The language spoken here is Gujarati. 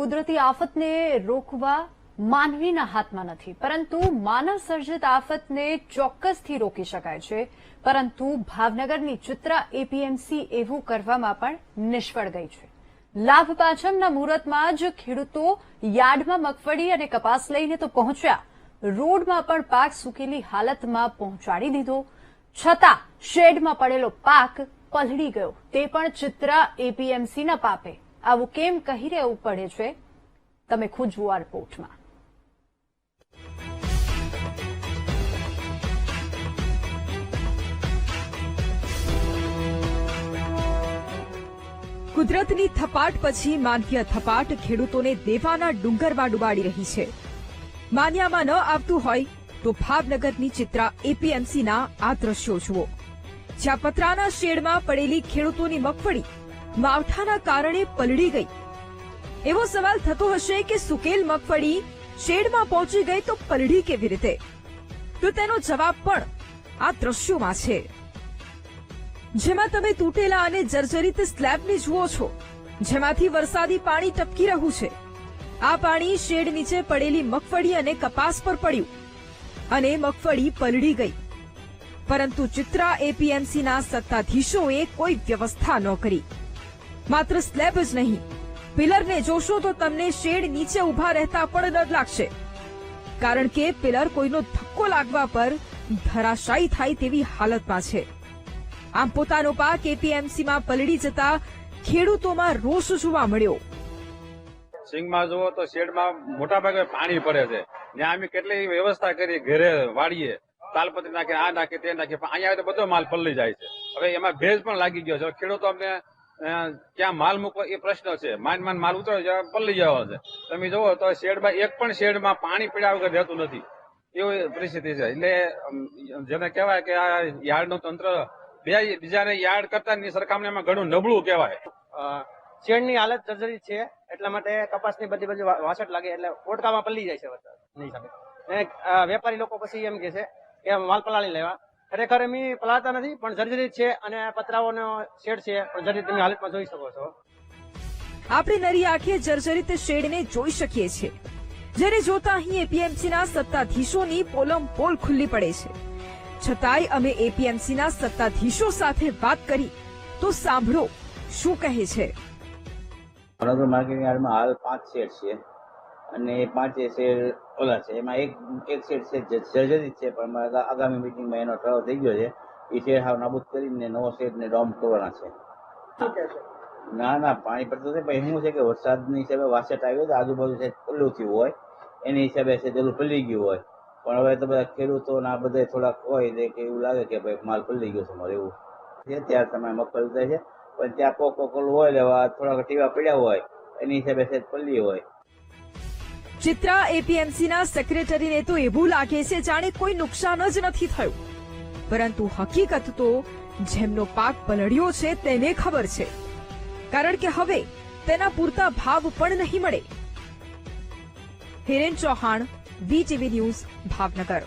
કુદરતી આફતને રોકવા માનવીના હાથમાં નથી. પરંતુ માનવ સર્જિત આફતને ચોક્કસથી રોકી શકાય છે. પરંતુ ભાવનગરની ચિત્રા એપીએમસી એવું કરવામાં પણ નિષ્ફળ ગઈ છે. લાભ પાંચમના મુહૂર્તમાં જ ખેડૂતો યાર્ડમાં મગફળી અને કપાસ લઈને તો પહોંચ્યા. રોડમાં પણ પાક સૂકેલી હાલતમાં પહોંચાડી દીધો. છતાં શેડમાં પડેલો પાક પલળી ગયો. તે પણ ચિત્રા એપીએમસીના પાપે. આવું કેમ કહી રહેવું પડે છે? તમે ખુદ જુઓ રિપોર્ટમાં કુદરતની થપાટ પછી માનવીય થપાટ ખેડૂતોને દેવાના ડુંગરમાં ડુબાડી રહી છે. માન્યામાં ન આવતું હોય તો ભાવનગરની ચિત્રા એપીએમસીના આ દ્રશ્યો જુઓ. જ્યાં પતરાના શેડમાં પડેલી ખેડૂતોની મગફળી માવઠાના કારણે પલળી ગઈ. એવો સવાલ થતો હશે કે સુકેલ મગફળી શેડમાં પહોંચી ગઈ તો પલળી કેવી રીતે? તો તેનો જવાબ પણ આ દ્રશ્યોમાં છે. જેમાં તમે તૂટેલા અને જર્જરિત સ્લેબને જુઓ છો, જેમાંથી વરસાદી પાણી ટપકી રહ્યું છે. આ પાણી શેડ નીચે પડેલી મગફળી અને કપાસ પર પડ્યું અને મગફળી પલળી ગઈ. પરંતુ ચિત્રા એપીએમસીના સત્તાધીશોએ કોઈ વ્યવસ્થા ન કરી. માત્ર સ્લેબ જ નહીં. પિલરને જોશો તો તમને શેડ નીચે ઊભા રહેતા પણ ડર લાગશે. કારણ કે પિલર કોઈનો ધક્કો લાગવા પર ધરાશાયી થાય તેવી હાલતમાં છે. આમ પોતાનો પાક એપીએમસીમાં પલળી જતા ખેડૂતોમાં રોષ જોવા મળ્યો. સિંગમાં જુઓ તો શેડમાં મોટા ભાગે પાણી પડે છે. ત્યાં અમે કેટલી વ્યવસ્થા કરી ઘરે વાળીએ. તાલપત્રી નાખે, આ નાખે, તે નાખે અહીંયા આવે તો બધો માલ પલળી જાય છે. હવે એમાં ભેજ પણ લાગી ગયો છે. ખેડૂતો અમને ક્યાં માલ મૂકવો એ પ્રશ્ન છે. માન માન માલ ઉતરો પલ્લી જવાનો છે. તમે જુઓ તો શેડમાં એક પણ શેડમાં પાણી પીડ્યા વગર રહેતું નથી. એવી પરિસ્થિતિ છે. એટલે જેને કહેવાય કે આ યાર્ડનું તંત્ર બે બીજાને યાર્ડ કરતા સરખામણીમાં ઘણું નબળું કહેવાય. શેડની હાલત જર્જરી છે એટલા માટે કપાસની બધી બધી વાસટ લાગે એટલે ઓટકામાં પલ્લી જાય છે વેપારી લોકો પછી એમ કે છે કે માલ પલાળી લેવા. ખરેખર એમ પલાતા નથી પણ જર્જરિત છે અને પતરાઓનો શેડ છે પણ જર્જરિત તમે હાલતમાં જોઈ શકો છો. આપણે નરી આંખે જર્જરિત શેડને જોઈ શકીએ છીએ જેને જોતા અહીં એપીએમસીના સત્તાધીશોની પોલમ પોલ ખુલ્લી પડે છે. છતાંય અમે એપીએમસીના સત્તાધીશો સાથે વાત કરી તો સાંભળો શું કહે છે. વડોદરા માર્કેટિંગ યાર્ડમાં હાલ પાંચ શેડ છે. અને પાંચે શેર ઓલા છે. એમાં એક એક શેડ છે જર્જરિત છે પણ આગામી મિટિંગમાં એનો ઠરાવ થઈ ગયો છે. એ શેર હાવ નાબૂદ કરીને નવો શેરને ડોમ કરવાના છે. ના ના પાણી પડતું નથી પણ શું છે કે વરસાદની હિસાબે વાસેટ આવ્યો તો આજુબાજુ છે ખુલ્લું થયું હોય. એની હિસાબે છે પેલું પલળી ગયું હોય. પણ હવે તો બધા ખેડૂતો ના બધા થોડાક હોય કે એવું લાગે કે ભાઈ માલ પલી ગયો છે મારે એવું. છે ત્યારે તમે મગફળી થાય છે પણ ત્યાં કોક ઓલું હોય લેવા થોડાક ટીવા પડ્યા હોય એની હિસાબે છે પલ્લી હોય. ચિત્રા એપીએમસીના સેક્રેટરીને તો એવું લાગે છે જાણે કોઈ નુકસાન જ નથી થયું. પરંતુ હકીકત તો જેમનો પાક પલળ્યો છે તેને ખબર છે. કારણ કે હવે તેના પૂરતા ભાવ પણ નહીં મળે. Hiren Chauhan VTV news, Bhavnagar.